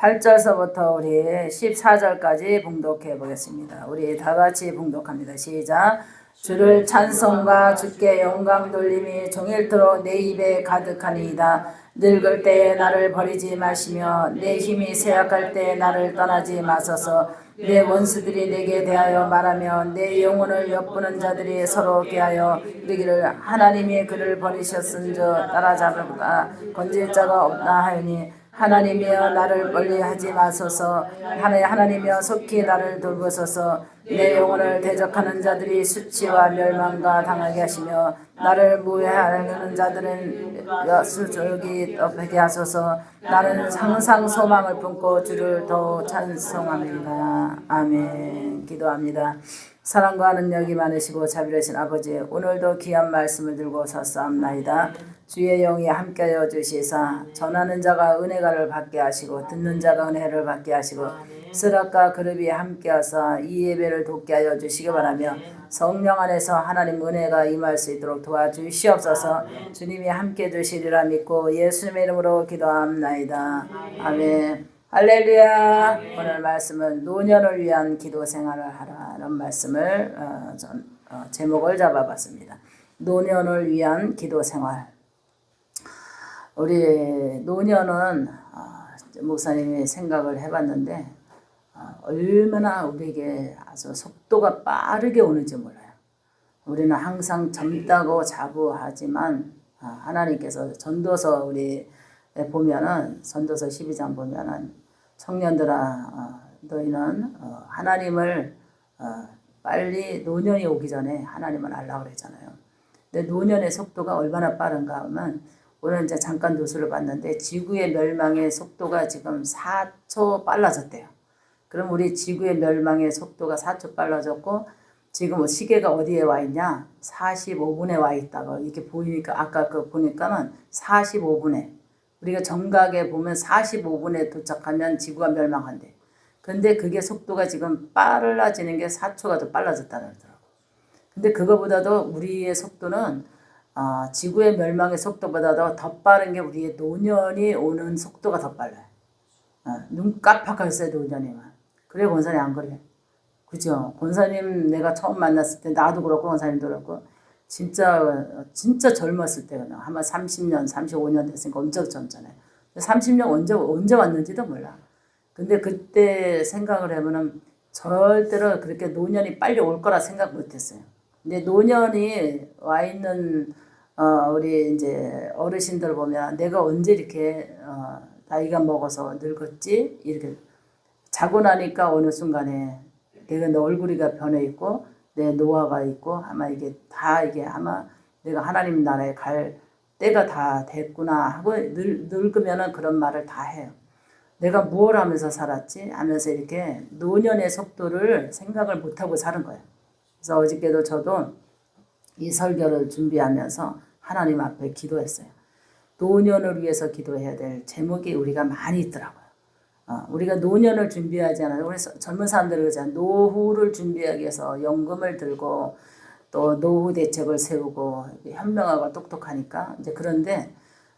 8절서부터 우리 14절까지 봉독해 보겠습니다. 우리 다 같이 봉독합니다. 시작. 주를 찬송과 주께 영광 돌림이 종일토록 내 입에 가득하니이다. 늙을 때에 나를 버리지 마시며 내 힘이 쇠약할 때 나를 떠나지 마소서. 내 원수들이 내게 대하여 말하며 내 영혼을 엿보는 자들이 서로 대하여 이르기를 하나님이 그를 버리셨은즉 따라잡을까 건질 자가 없나 하였니 하나님이여 나를 멀리하지 마소서. 하나님 하나님이여 속히 나를 돌보소서. 내 영혼을 대적하는 자들이 수치와 멸망과 당하게 하시며 나를 무해하려는 자들은 수족이 엎게 하소서. 나는 항상 소망을 품고 주를 더 찬송합니다. 아멘. 기도합니다 사랑과 능력이 많으시고 자비로신 아버지 오늘도 귀한 말씀을 들고 섰사옵나이다. 주의 영이 함께하여 주시사 전하는 자가 은혜가를 받게 하시고 듣는 자가 은혜를 받게 하시고 쓰락과 그룹이 함께하사 이 예배를 돕게 하여 주시기 바라며 성령 안에서 하나님 은혜가 임할 수 있도록 도와주시옵소서. 주님이 함께 주시리라 믿고 예수님의 이름으로 기도합나이다. 아멘 할렐루야. 오늘 말씀은 노년을 위한 기도 생활을 하라는 말씀을 어, 전, 어, 제목을 잡아봤습니다. 노년을 위한 기도 생활. 우리 노년은 어, 목사님이 생각을 해봤는데 어, 얼마나 우리에게 아주 속도가 빠르게 오는지 몰라요. 우리는 항상 젊다고 자부하지만 어, 하나님께서 전도서 우리 보면은 전도서 12장 보면은 청년들아 어, 너희는 어, 하나님을 어, 빨리 노년이 오기 전에 하나님을 알라고 그랬잖아요. 근데 노년의 속도가 얼마나 빠른가 하면 오늘 이제 잠깐 뉴스를 봤는데 지구의 멸망의 속도가 지금 4초 빨라졌대요. 그럼 우리 지구의 멸망의 속도가 4초 빨라졌고 지금 뭐 시계가 어디에 와 있냐? 45분에 와 있다고 이렇게 보이니까 아까 그 보니까는 45분에 우리가 정각에 보면 45분에 도착하면 지구가 멸망한대. 근데 그게 속도가 지금 빨라지는 게 4초가 더 빨라졌다는 거더라고. 근데 그거보다도 우리의 속도는 어, 지구의 멸망의 속도보다도 더 빠른 게 우리의 노년이 오는 속도가 더 빨라요. 어, 눈 깜빡할 새 노년이만. 그래 권사님 안 그래? 그죠? 권사님 내가 처음 만났을 때 나도 그렇고 권사님도 그렇고 진짜 진짜 젊었을 때가 아마 30년, 35년 됐으니까 엄청 젊잖아요. 30년 언제 언제 왔는지도 몰라. 근데 그때 생각을 해보면 절대로 그렇게 노년이 빨리 올 거라 생각 못했어요. 근데 노년이 와 있는 어 우리 이제 어르신들 보면 내가 언제 이렇게 어 나이가 먹어서 늙었지 이렇게 자고 나니까 어느 순간에 내가 내 얼굴이가 변해 있고 내 노화가 있고 아마 이게 다 이게 아마 내가 하나님 나라에 갈 때가 다 됐구나 하고 늙, 늙으면은 그런 말을 다 해요. 내가 무엇 하면서 살았지? 하면서 이렇게 노년의 속도를 생각을 못하고 사는 거예요. 그래서 어저께도 저도 이 설교를 준비하면서 하나님 앞에 기도했어요. 노년을 위해서 기도해야 될 제목이 우리가 많이 있더라고요. 어, 우리가 노년을 준비하잖아요. 우리 젊은 사람들이 그러잖아요. 노후를 준비하기 위해서 연금을 들고 또 노후 대책을 세우고 현명하고 똑똑하니까 이제 그런데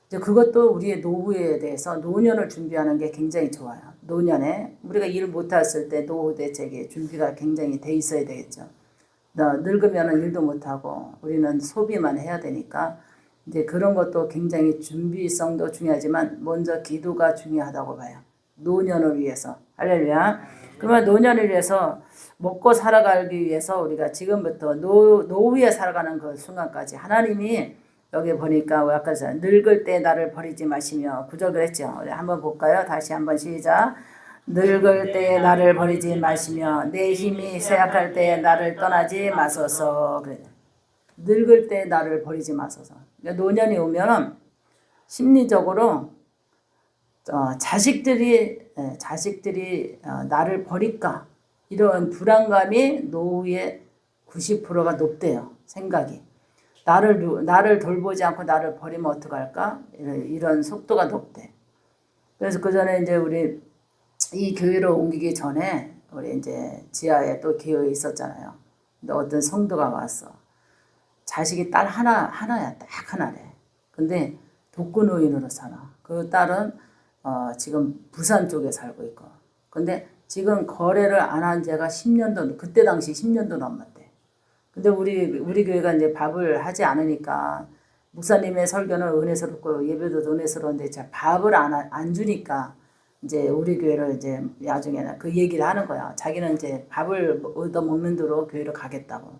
이제 그것도 우리의 노후에 대해서 노년을 준비하는 게 굉장히 좋아요. 노년에 우리가 일 못했을 때 노후 대책이 준비가 굉장히 돼 있어야 되겠죠. 늙으면 일도 못하고 우리는 소비만 해야 되니까 이제 그런 것도 굉장히 준비성도 중요하지만 먼저 기도가 중요하다고 봐요. 노년을 위해서 할렐루야. 그러면 노년을 위해서 먹고 살아가기 위해서 우리가 지금부터 노, 노후에 살아가는 그 순간까지 하나님이 여기 보니까 아까 전 늙을 때 나를 버리지 마시며 구절 그랬죠. 우리 한번 볼까요? 다시 한번 시작. 늙을 때 나를 버리지 마시며 내 힘이 쇠약할 때 나를 떠나지 마소서. 그래. 늙을 때 나를 버리지 마소서. 그러니까 노년이 오면 심리적으로 어, 자식들이 예, 자식들이 어, 나를 버릴까? 이런 불안감이 노후의 90%가 높대요 생각이. 나를 나를 돌보지 않고 나를 버리면 어떡할까? 이런, 이런 속도가 높대. 그래서 그 전에 이제 우리 이 교회로 옮기기 전에 우리 이제 지하에 또 교회 있었잖아요. 근데 어떤 성도가 왔어 자식이 딸 하나 하나야 딱 하나래. 근데 독거노인으로 살아. 그 딸은 어, 지금 부산 쪽에 살고 있고. 근데 지금 거래를 안한 지가 10년도, 그때 당시 10년도 넘었대. 근데 우리, 우리 교회가 이제 밥을 하지 않으니까 목사님의 설교는 은혜스럽고 예배도 은혜스러운데 자, 밥을 안, 하- 안 주니까 이제 우리 교회를 이제 나중에는 그 얘기를 하는 거야. 자기는 이제 밥을 얻어 먹는 대로 교회를 가겠다고.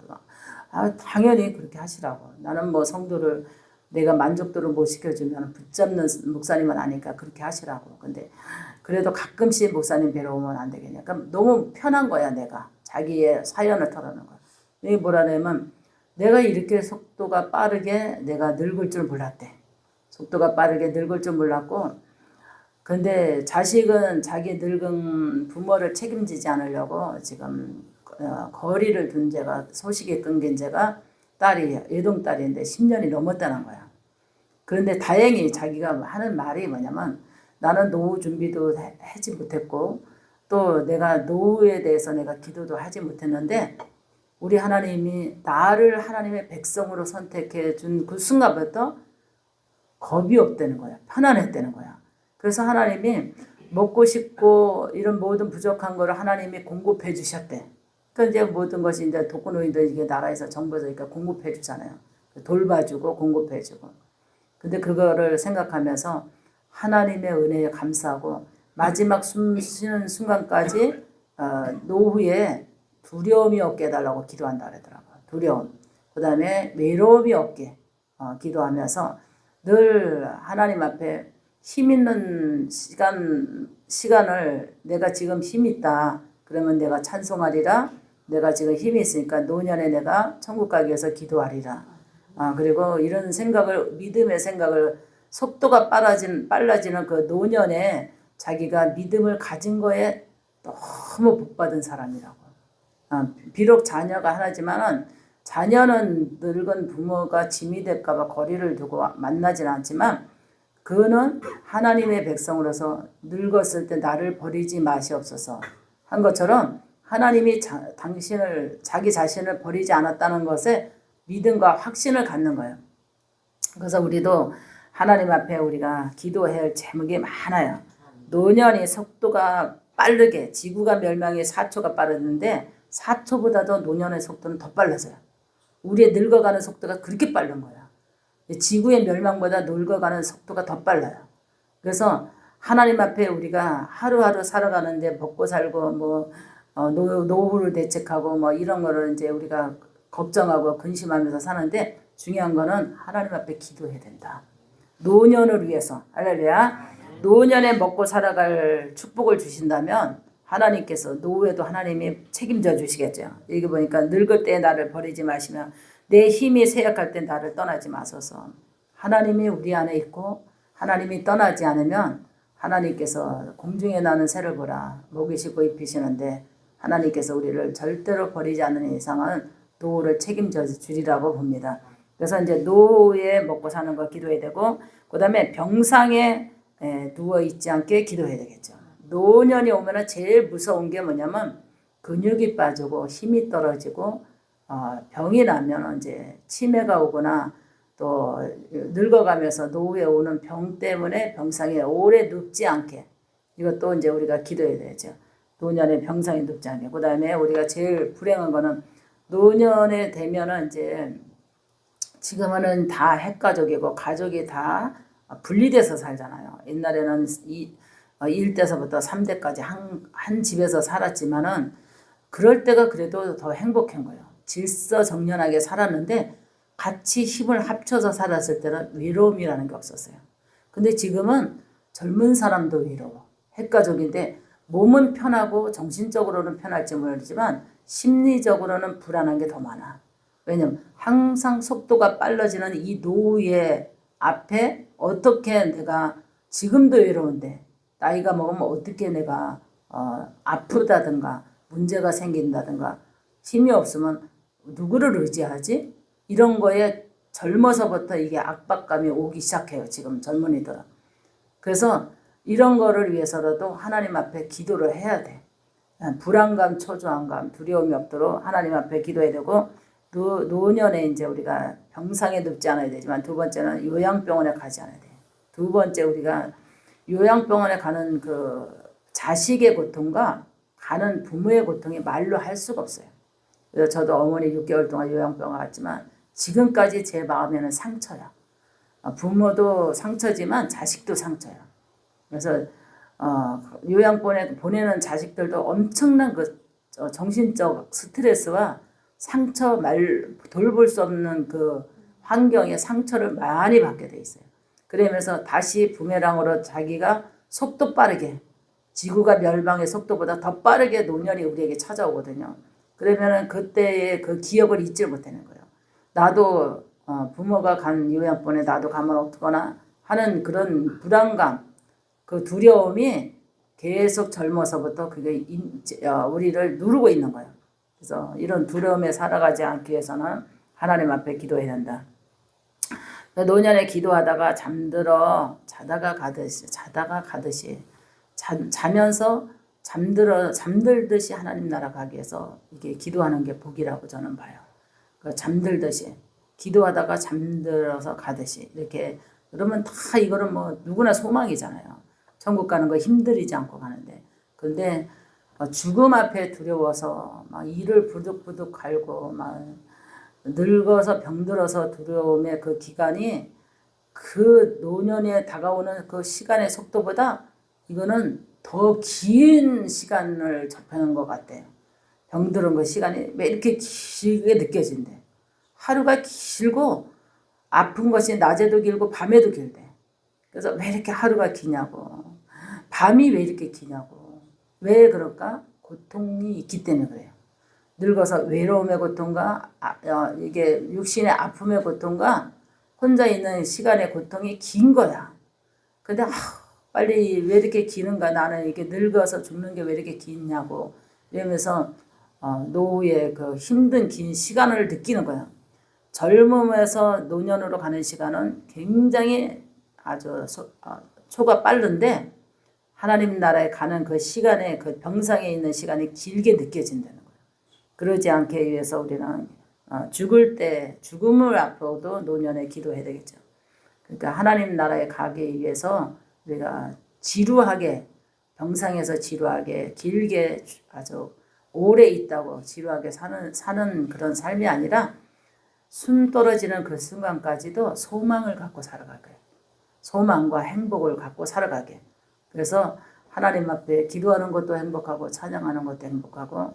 아, 당연히 그렇게 하시라고. 나는 뭐 성도를 내가 만족도를 못 시켜주면 붙잡는 목사님은 아니까 그렇게 하시라고. 근데 그래도 가끔씩 목사님 뵈러 오면 안 되겠냐. 그럼 너무 편한 거야, 내가. 자기의 사연을 털어놓는 거야. 이게 뭐라냐면 내가 이렇게 속도가 빠르게 내가 늙을 줄 몰랐대. 속도가 빠르게 늙을 줄 몰랐고 근데 자식은 자기 늙은 부모를 책임지지 않으려고 지금 어, 거리를 둔 죄가 소식이 끊긴 죄가 딸이 외동딸인데 10년이 넘었다는 거야. 그런데 다행히 자기가 하는 말이 뭐냐면 나는 노후 준비도 해- 하지 못했고 또 내가 노후에 대해서 내가 기도도 하지 못했는데 우리 하나님이 나를 하나님의 백성으로 선택해 준 그 순간부터 겁이 없다는 거야. 편안했다는 거야. 그래서 하나님이 먹고 싶고 이런 모든 부족한 거를 하나님이 공급해 주셨대. 그러니까 이제 모든 것이 이제 독거노인들 이게 나라에서 정부에서 그러니까 공급해 주잖아요. 돌봐주고 공급해 주고. 근데 그거를 생각하면서 하나님의 은혜에 감사하고 마지막 숨 쉬는 순간까지 어, 노후에 두려움이 없게 해달라고 기도한다 그러더라고요. 두려움. 그 다음에 외로움이 없게 어, 기도하면서 늘 하나님 앞에 힘 있는 시간, 시간을 내가 지금 힘 있다. 그러면 내가 찬송하리라. 내가 지금 힘이 있으니까 노년에 내가 천국 가기 위해서 기도하리라. 아, 그리고 이런 생각을, 믿음의 생각을 속도가 빨라진, 빨라지는 그 노년에 자기가 믿음을 가진 거에 너무 복받은 사람이라고. 아, 비록 자녀가 하나지만은 자녀는 늙은 부모가 짐이 될까봐 거리를 두고 만나진 않지만 그는 하나님의 백성으로서 늙었을 때 나를 버리지 마시옵소서 한 것처럼 하나님이 자, 당신을 자기 자신을 버리지 않았다는 것에 믿음과 확신을 갖는 거예요. 그래서 우리도 하나님 앞에 우리가 기도해야 할 제목이 많아요. 노년이 속도가 빠르게 지구가 멸망이 4초가 빠르는데 4초보다도 노년의 속도는 더 빨라져요. 우리의 늙어가는 속도가 그렇게 빠른 거야. 지구의 멸망보다 늙어가는 속도가 더 빨라요. 그래서 하나님 앞에 우리가 하루하루 살아가는데 먹고 살고 뭐 어, 노, 노후를 대책하고 뭐 이런 거를 이제 우리가 걱정하고 근심하면서 사는데 중요한 거는 하나님 앞에 기도해야 된다. 노년을 위해서 할렐루야. 노년에 먹고 살아갈 축복을 주신다면 하나님께서 노후에도 하나님이 책임져 주시겠죠. 여기 보니까 늙을 때 나를 버리지 마시며 내 힘이 쇠약할 때 나를 떠나지 마소서. 하나님이 우리 안에 있고 하나님이 떠나지 않으면 하나님께서 공중에 나는 새를 보라 먹이시고 입히시는데 하나님께서 우리를 절대로 버리지 않는 이상은 노후를 책임져 주리라고 봅니다. 그래서 이제 노후에 먹고 사는 거 기도해야 되고 그다음에 병상에 에, 누워 있지 않게 기도해야 되겠죠. 노년이 오면은 제일 무서운 게 뭐냐면 근육이 빠지고 힘이 떨어지고 어, 병이 나면 이제 치매가 오거나 또 늙어가면서 노후에 오는 병 때문에 병상에 오래 눕지 않게 이것도 이제 우리가 기도해야 되죠. 노년에 병상에 눕지 않게. 그 다음에 우리가 제일 불행한 거는 노년에 되면은 이제 지금은 다 핵가족이고 가족이 다 분리돼서 살잖아요. 옛날에는 이 어, 1대서부터 3대까지 한, 한 집에서 살았지만은 그럴 때가 그래도 더 행복한 거예요. 질서 정연하게 살았는데 같이 힘을 합쳐서 살았을 때는 외로움이라는 게 없었어요. 근데 지금은 젊은 사람도 외로워. 핵가족인데 몸은 편하고 정신적으로는 편할지 모르지만 심리적으로는 불안한 게 더 많아. 왜냐면 항상 속도가 빨라지는 이 노후의 앞에 어떻게 내가 지금도 외로운데 나이가 먹으면 어떻게 내가 어, 아프다든가 문제가 생긴다든가 힘이 없으면 누구를 의지하지? 이런 거에 젊어서부터 이게 압박감이 오기 시작해요. 지금 젊은이들은. 그래서 이런 거를 위해서라도 하나님 앞에 기도를 해야 돼. 불안감, 초조함감, 두려움이 없도록 하나님 앞에 기도해야 되고 노, 노년에 이제 우리가 병상에 눕지 않아야 되지만 두 번째는 요양병원에 가지 않아야 돼. 두 번째 우리가 요양병원에 가는 그 자식의 고통과 가는 부모의 고통이 말로 할 수가 없어요. 그래서 저도 어머니 6개월 동안 요양병원 갔지만 지금까지 제 마음에는 상처야. 어, 부모도 상처지만 자식도 상처야. 그래서 어, 요양병원에 보내는 자식들도 엄청난 그 어, 정신적 스트레스와 상처 말 돌볼 수 없는 그 환경에 상처를 많이 받게 돼 있어요. 그러면서 다시 부메랑으로 자기가 속도 빠르게 지구가 멸망의 속도보다 더 빠르게 노년이 우리에게 찾아오거든요. 그러면은 그때의 그 기억을 잊지 못하는 거예요. 나도 어, 부모가 간 요양원에 나도 가면 어떡하나 하는 그런 불안감, 그 두려움이 계속 젊어서부터 그게 인, 어, 우리를 누르고 있는 거예요. 그래서 이런 두려움에 살아가지 않기 위해서는 하나님 앞에 기도해야 된다. 노년에 기도하다가 잠들어 자다가 가듯이 자다가 가듯이 자, 자면서 잠들어 잠들듯이 하나님 나라 가기 위해서 이게 기도하는 게 복이라고 저는 봐요. 그 잠들듯이 기도하다가 잠들어서 가듯이 이렇게 그러면 다 이거는 뭐 누구나 소망이잖아요. 천국 가는 거 힘들이지 않고 가는데 어, 죽음 앞에 두려워서 막 이를 부득부득 갈고 막 늙어서 병들어서 두려움의 그 기간이 그 노년에 다가오는 그 시간의 속도보다 이거는 더 긴 시간을 접하는 것 같아요. 병들은 그 시간이 왜 이렇게 길게 느껴진대. 하루가 길고 아픈 것이 낮에도 길고 밤에도 길대. 그래서 왜 이렇게 하루가 기냐고. 밤이 왜 이렇게 기냐고. 왜 그럴까? 고통이 있기 때문에 그래요. 늙어서 외로움의 고통과 아, 어, 이게 육신의 아픔의 고통과 혼자 있는 시간의 고통이 긴 거야. 근데 아, 빨리 왜 이렇게 기는가 나는 이렇게 늙어서 죽는 게 왜 이렇게 기냐고 이러면서 어, 노후의 그 힘든 긴 시간을 느끼는 거야. 젊음에서 노년으로 가는 시간은 굉장히 아주 소, 어, 초가 빠른데 하나님 나라에 가는 그 시간에 그 병상에 있는 시간이 길게 느껴진다는 거예요. 그러지 않게 위해서 우리는 어, 죽을 때 죽음을 앞으로도 노년에 기도해야 되겠죠. 그러니까 하나님 나라에 가기 위해서 우리가 지루하게 병상에서 지루하게 길게 아주 오래 있다고 지루하게 사는 사는 그런 삶이 아니라 숨 떨어지는 그 순간까지도 소망을 갖고 살아갈 거예요. 소망과 행복을 갖고 살아가게. 그래서 하나님 앞에 기도하는 것도 행복하고 찬양하는 것도 행복하고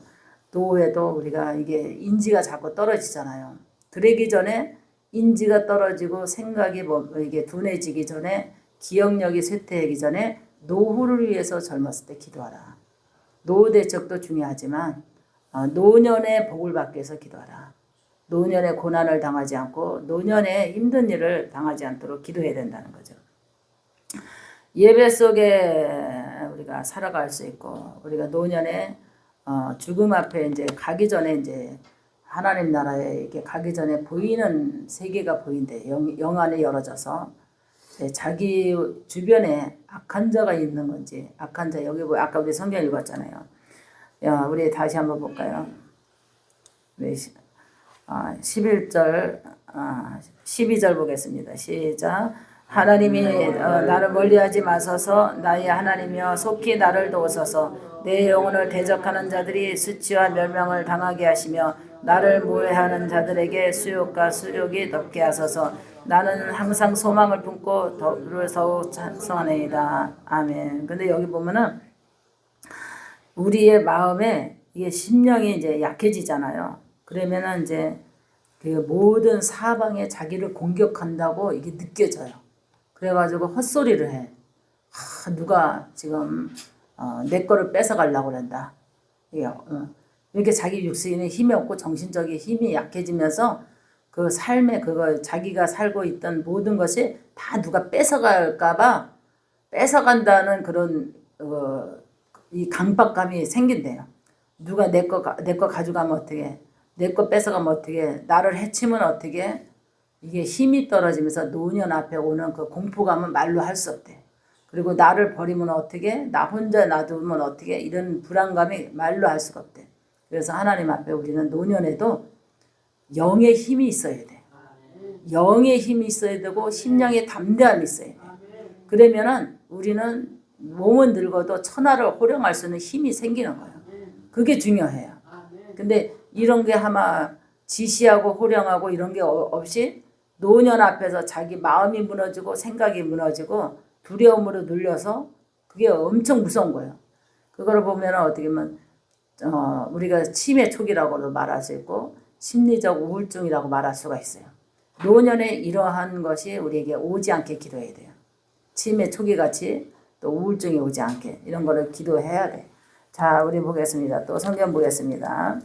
노후에도 우리가 이게 인지가 자꾸 떨어지잖아요. 그러기 전에 인지가 떨어지고 생각이 뭐 이게 둔해지기 전에 기억력이 쇠퇴하기 전에 노후를 위해서 젊었을 때 기도하라. 노후 대책도 중요하지만 어, 노년의 복을 받기 위해서 기도하라. 노년의 고난을 당하지 않고 노년에 힘든 일을 당하지 않도록 기도해야 된다는 거죠. 예배 속에 우리가 살아갈 수 있고 우리가 노년에 어, 죽음 앞에 이제 가기 전에 이제 하나님 나라에 이렇게 가기 전에 보이는 세계가 보인대 영, 영 안에 열어져서 자기 주변에 악한 자가 있는 건지 악한 자 여기 뭐 아까 우리 성경 읽었잖아요. 야 우리 다시 한번 볼까요? 네, 아, 11절 아, 12절 보겠습니다. 시작. 하나님이 어, 나를 멀리하지 마소서. 나의 하나님이여 속히 나를 도우소서. 내 영혼을 대적하는 자들이 수치와 멸망을 당하게 하시며 나를 모해하는 자들에게 수욕과 수욕이 덮게 하소서. 나는 항상 소망을 품고 더를 더욱 찬송하네이다. 아멘. 근데 여기 보면은 우리의 마음에 이게 심령이 이제 약해지잖아요. 그러면은 이제 그 모든 사방에 자기를 공격한다고 이게 느껴져요 그래가지고 헛소리를 해. 하, 누가 지금 어, 내 거를 뺏어가려고 그런다. 어. 이렇게 자기 육신에 힘이 없고 정신적인 힘이 약해지면서 그 삶에 그거 자기가 살고 있던 모든 것이 다 누가 뺏어갈까봐 뺏어간다는 그런 어, 이 강박감이 생긴대요. 누가 내 거 내거 가져가면 어떻게? 내 거 뺏어가면 어떻게? 나를 해치면 어떻게? 이게 힘이 떨어지면서 노년 앞에 오는 그 공포감은 말로 할 수 없대. 그리고 나를 버리면 어떻게, 나 혼자 놔두면 어떻게, 이런 불안감이 말로 할 수가 없대. 그래서 하나님 앞에 우리는 노년에도 영의 힘이 있어야 돼. 영의 힘이 있어야 되고, 심령의 담대함이 있어야 돼. 그러면은 우리는 몸은 늙어도 천하를 호령할 수 있는 힘이 생기는 거예요. 그게 중요해요. 근데 이런 게 아마 지시하고 호령하고 이런 게 어- 없이 노년 앞에서 자기 마음이 무너지고 생각이 무너지고 두려움으로 눌려서 그게 엄청 무서운 거예요. 그거를 보면 어떻게 보면 어, 우리가 치매 초기라고도 말할 수 있고 심리적 우울증이라고 말할 수가 있어요. 노년에 이러한 것이 우리에게 오지 않게 기도해야 돼요. 치매 초기 같이 또 우울증이 오지 않게 이런 거를 기도해야 돼. 자, 우리 보겠습니다. 또 성경 보겠습니다.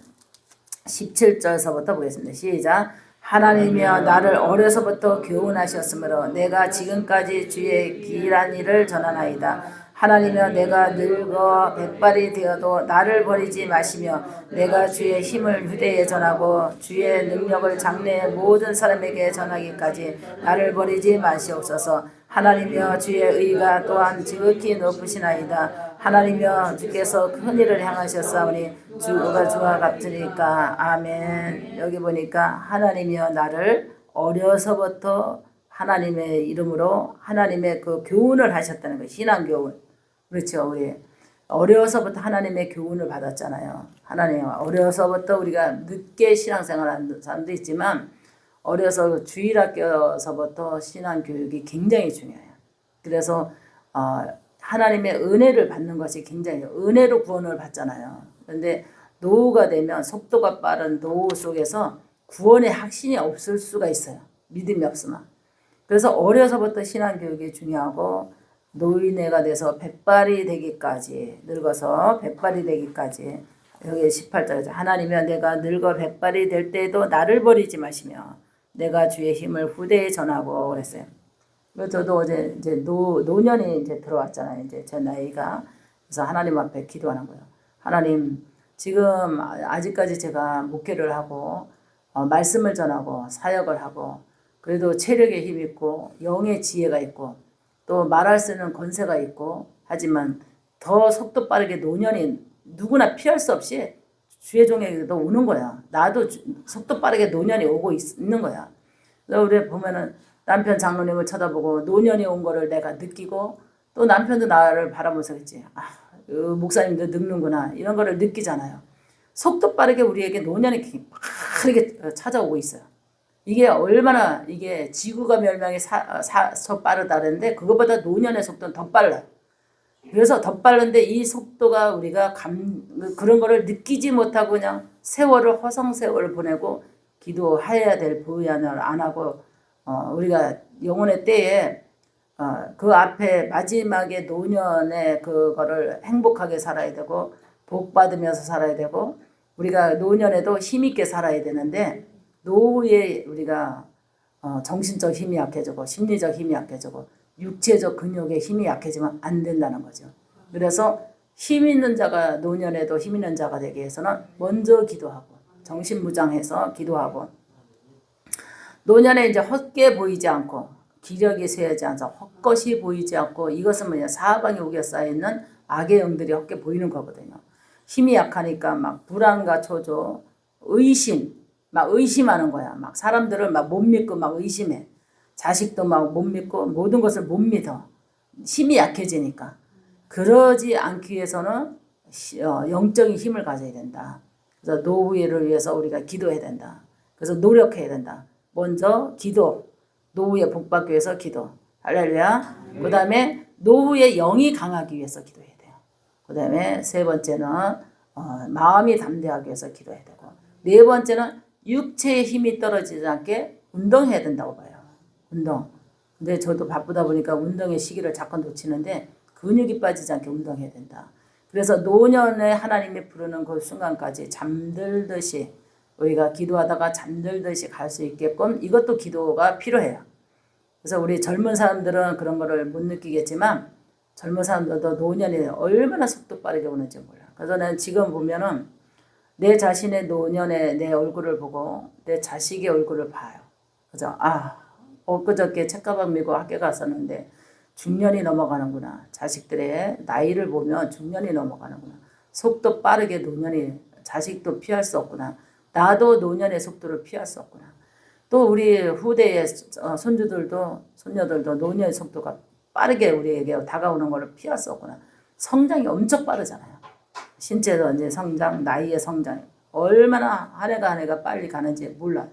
17절서부터 보겠습니다. 시작. 하나님이여 나를 어려서부터 교훈하셨으므로 내가 지금까지 주의 기이한 일을 전하나이다. 하나님이여 내가 늙어 백발이 되어도 나를 버리지 마시며 내가 주의 힘을 휴대에 전하고 주의 능력을 장래의 모든 사람에게 전하기까지 나를 버리지 마시옵소서. 하나님이여 주의 의가 또한 지극히 높으시나이다. 하나님이여 주께서 큰 일을 향하셨사오니 주가 주와 같으니까 아멘. 여기 보니까 하나님이여 나를 어려서부터 하나님의 이름으로 하나님의 그 교훈을 하셨다는 거 신앙 교훈. 그렇죠. 우리 어려서부터 하나님의 교훈을 받았잖아요. 하나님 어려서부터 우리가 늦게 신앙생활하는 사람도 있지만 어려서 주일학교서부터 신앙 교육이 굉장히 중요해요. 그래서 어, 하나님의 은혜를 받는 것이 굉장히 은혜로 구원을 받잖아요. 그런데 노후가 되면 속도가 빠른 노후 속에서 구원의 확신이 없을 수가 있어요. 믿음이 없으면. 그래서 어려서부터 신앙 교육이 중요하고 노인네가 돼서 백발이 되기까지 늙어서 백발이 되기까지 여기 18절에 하나님이여 내가 늙어 백발이 될 때에도 나를 버리지 마시며 내가 주의 힘을 후대에 전하고 그랬어요. 저도 어제 이제 노, 노년이 이제 들어왔잖아요. 이제 제 나이가. 그래서 하나님 앞에 기도하는 거예요. 하나님, 지금 아직까지 제가 목회를 하고, 어, 말씀을 전하고, 사역을 하고, 그래도 체력에 힘 있고, 영의 지혜가 있고, 또 말할 수 있는 권세가 있고, 하지만 더 속도 빠르게 노년이 누구나 피할 수 없이 주의 종에게도 오는 거야. 나도 주- 속도 빠르게 노년이 오고 있, 는 거야. 그래서 우리 보면은 남편 장로님을 쳐다보고 노년이 온 거를 내가 느끼고 또 남편도 나를 바라보면서 그랬지. 아, 어, 목사님도 늙는구나. 이런 거를 느끼잖아요. 속도 빠르게 우리에게 노년이 빠르게 찾아오고 있어요. 이게 얼마나 이게 지구가 멸망이 사, 사, 서 빠르다는데 그것보다 노년의 속도는 더 빨라요. 그래서 더 빠른데 이 속도가 우리가 감 그런 거를 느끼지 못하고 그냥 세월을 허송 세월을 보내고 기도해야 될 부연을 안 하고 어, 우리가 영혼의 때에 어, 그 앞에 마지막에 노년에 그거를 행복하게 살아야 되고 복 받으면서 살아야 되고 우리가 노년에도 힘 있게 살아야 되는데 노후에 우리가 어, 정신적 힘이 약해지고 심리적 힘이 약해지고 육체적 근육의 힘이 약해지면 안 된다는 거죠. 그래서 힘 있는 자가 노년에도 힘 있는 자가 되기 위해서는 먼저 기도하고 정신 무장해서 기도하고 노년에 이제 헛게 보이지 않고 기력이 쇠하지 않아서 헛것이 보이지 않고 이것은 뭐냐 사방에 우겨 쌓여 있는 악의 영들이 헛게 보이는 거거든요. 힘이 약하니까 막 불안과 초조, 의심, 막 의심하는 거야. 막 사람들을 막 못 믿고 막 의심해. 자식도 막 못 믿고 모든 것을 못 믿어. 힘이 약해지니까. 그러지 않기 위해서는 시- 어, 영적인 힘을 가져야 된다. 그래서 노후를 위해서 우리가 기도해야 된다. 그래서 노력해야 된다. 먼저 기도, 노후에 복 받기 위해서 기도. 할렐루야. 그 다음에 노후의 영이 강하기 위해서 기도해야 돼요. 그 다음에 세 번째는 어, 마음이 담대하기 위해서 기도해야 되고 네 번째는 육체의 힘이 떨어지지 않게 운동해야 된다고 봐요. 운동. 근데 저도 바쁘다 보니까 운동의 시기를 자꾸 놓치는데 근육이 빠지지 않게 운동해야 된다. 그래서 노년에 하나님이 부르는 그 순간까지 잠들듯이 우리가 기도하다가 잠들듯이 갈 수 있게끔 이것도 기도가 필요해요. 그래서 우리 젊은 사람들은 그런 거를 못 느끼겠지만 젊은 사람들도 노년이 얼마나 속도 빠르게 오는지 몰라. 그래서 는 지금 보면은 내 자신의 노년의 내 얼굴을 보고 내 자식의 얼굴을 봐요. 그래서 아 엊그저께 책가방 메고 학교 갔었는데 중년이 넘어가는구나. 자식들의 나이를 보면 중년이 넘어가는구나. 속도 빠르게 노년이 자식도 피할 수 없구나. 나도 노년의 속도를 없구나. 또 우리 후대의 어, 손주들도 손녀들도 노년의 속도가 빠르게 우리에게 다가오는 것을 없구나. 성장이 엄청 빠르잖아요. 신체도 이제 성장, 나이의 성장 얼마나 한 해가 한 해가 빨리 가는지 몰라요.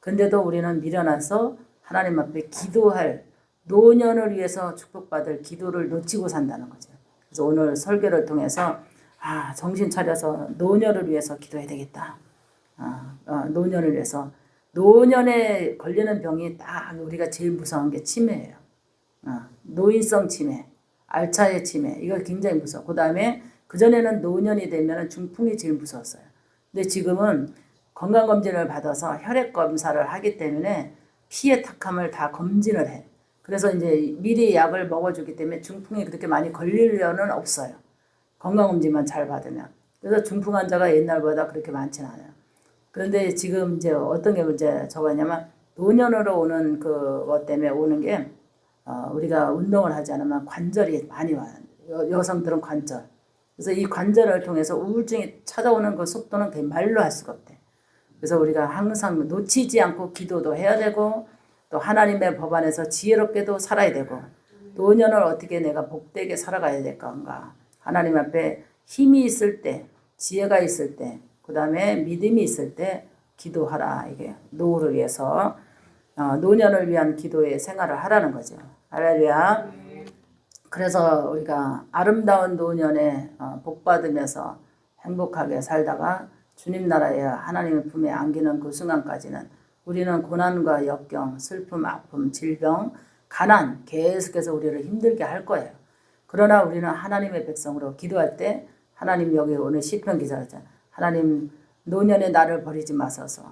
근데도 우리는 미련해서 하나님 앞에 기도할 노년을 위해서 축복받을 기도를 놓치고 산다는 거죠. 그래서 오늘 설교를 통해서 아 정신 차려서 노년을 위해서 기도해야 되겠다. 아, 어, 노년을 위해서 노년에 걸리는 병이 딱 우리가 제일 무서운 게 치매예요. 어, 노인성 치매, 알차의 치매 이거 굉장히 무서워. 그 다음에 그 전에는 노년이 되면 중풍이 제일 무서웠어요. 근데 지금은 건강 검진을 받아서 혈액 검사를 하기 때문에 피의 탁함을 다 검진을 해. 그래서 이제 미리 약을 먹어주기 때문에 중풍이 그렇게 많이 걸리려는 없어요. 건강 검진만 잘 받으면. 그래서 중풍 환자가 옛날보다 그렇게 많지는 않아요. 그런데 지금 이제 어떤 게 문제 저거 냐면 노년으로 오는 그것 때문에 오는 게 어, 우리가 운동을 하지 않으면 관절이 많이 와요. 여, 여성들은 관절. 그래서 이 관절을 통해서 우울증이 찾아오는 그 속도는 그냥 말로 할 수가 없대. 그래서 우리가 항상 놓치지 않고 기도도 해야 되고 또 하나님의 법 안에서 지혜롭게도 살아야 되고 노년을 어떻게 내가 복되게 살아가야 될 건가. 하나님 앞에 힘이 있을 때, 지혜가 있을 때, 그 다음에 믿음이 있을 때 기도하라. 이게 노후를 위해서 어, 노년을 위한 기도의 생활을 하라는 거죠. 할렐루야. 그래서 우리가 아름다운 노년에 어, 복 받으면서 행복하게 살다가 주님 나라에 하나님의 품에 안기는 그 순간까지는 우리는 고난과 역경, 슬픔, 아픔, 질병, 가난 계속해서 우리를 힘들게 할 거예요. 그러나 우리는 하나님의 백성으로 기도할 때 하나님 여기 오늘 시편 기자였잖아. 하나님 노년에 나를 버리지 마소서.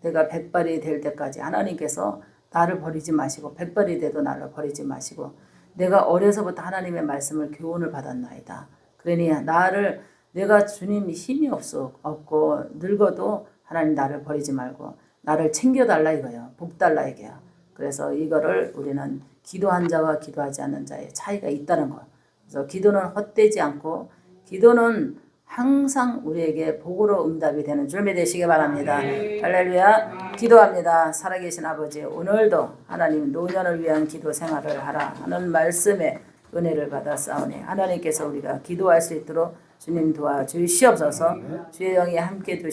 내가 백발이 될 때까지 하나님께서 나를 버리지 마시고 백발이 돼도 나를 버리지 마시고 내가 어려서부터 하나님의 말씀을 교훈을 받았나이다. 그러니 나를 내가 주님 힘이 없어 없고 늙어도 하나님 나를 버리지 말고 나를 챙겨달라 이거예요. 복 달라 이게요. 그래서 이거를 우리는 기도한 자와 기도하지 않는 자의 차이가 있다는 거. 그래서 기도는 헛되지 않고 기도는 항상 우리에게 복으로 응답이 되는 줄 믿으시기 바랍니다. 할렐루야. 기도합니다. 살아계신 아버지 오늘도 하나님 노년을 위한 기도 생활을 하라 하는 말씀에 은혜를 받아 싸우니 하나님께서 우리가 기도할 수 있도록 주님 도와주시옵소서 주의 영이 함께 두시